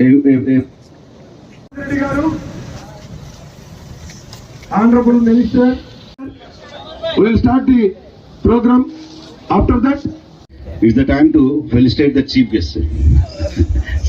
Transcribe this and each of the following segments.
a- a- a Reddy గారు honourable minister will start the programme after that is the time to felicitate the chief guest. sir.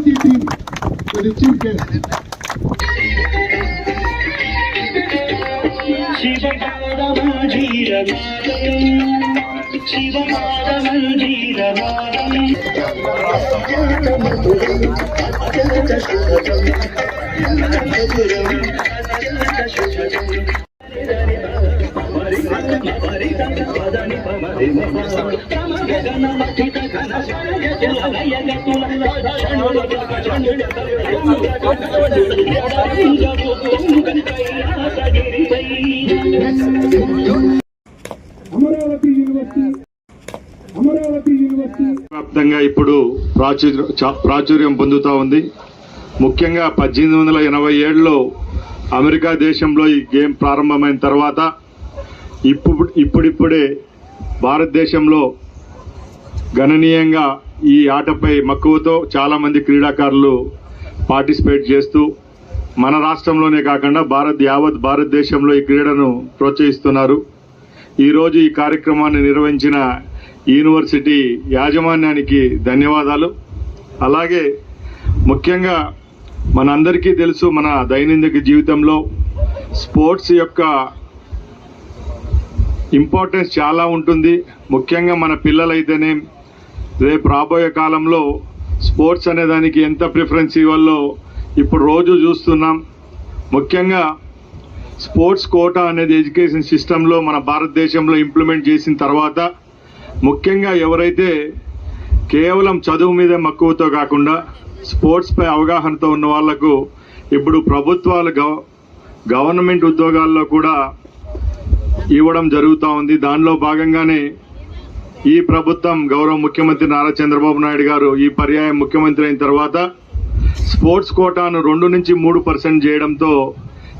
Sir, please. Amaravati team chief guest Amaravati university Amaravati university. వ్యాప్తంగా ఇప్పుడు ప్రాచుర్యం చా- ప్రాచుర్యం పొందుతూ ఉంది. ముఖ్యంగా పద్దెనిమిది వందల ఎనభై ఏడులో అమెరికా దేశంలో ఈ గేమ్ ప్రారంభమైన తర్వాత ఇప్పుడు ఇప్పుడిప్పుడే భారతదేశంలో గణనీయంగా ఈ ఆటపై మక్కువతో చాలామంది క్రీడాకారులు పార్టిసిపేట్ చేస్తూ మన రాష్ట్రంలోనే కాకుండా భారత్ యావత్ భారతదేశంలో ఈ క్రీడను ప్రోత్సహిస్తున్నారు. ఈరోజు ఈ కార్యక్రమాన్ని నిర్వహించిన యూనివర్సిటీ యాజమాన్యానికి ధన్యవాదాలు. అలాగే ముఖ్యంగా మనందరికీ తెలుసు మన దైనందిక జీవితంలో స్పోర్ట్స్ యొక్క ఇంపార్టెన్స్ చాలా ఉంటుంది. ముఖ్యంగా మన పిల్లలైతేనే రేపు రాబోయే కాలంలో స్పోర్ట్స్ అనే దానికి ఎంత ప్రిఫరెన్స్ ఇవ్వాలో ఇప్పుడు రోజు చూస్తున్నాం. ముఖ్యంగా స్పోర్ట్స్ కోటా అనేది ఎడ్యుకేషన్ సిస్టంలో మన భారతదేశంలో ఇంప్లిమెంట్ చేసిన తర్వాత ముఖ్యంగా ఎవరైతే కేవలం చదువు మీద మక్కువతో కాకుండా స్పోర్ట్స్పై అవగాహనతో ఉన్న వాళ్ళకు ఇప్పుడు ప్రభుత్వాలు గవ గవర్నమెంట్ ఉద్యోగాల్లో కూడా ఇవ్వడం జరుగుతూ ఉంది. దానిలో భాగంగానే ఈ ప్రభుత్వం గౌరవ ముఖ్యమంత్రి నారా చంద్రబాబు నాయుడు గారు ఈ పర్యాయం ముఖ్యమంత్రి అయిన తర్వాత స్పోర్ట్స్ కోటాను రెండు నుంచి మూడు పర్సెంట్ చేయడంతో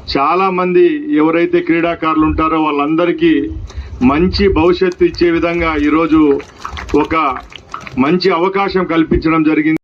చాలా మంది ఎవరైతే క్రీడాకారులు ఉంటారో వాళ్ళందరికీ మంచి భవిష్యత్తు ఇచ్చే విధంగా ఈరోజు ఒక మంచి అవకాశం కల్పించడం జరిగింది.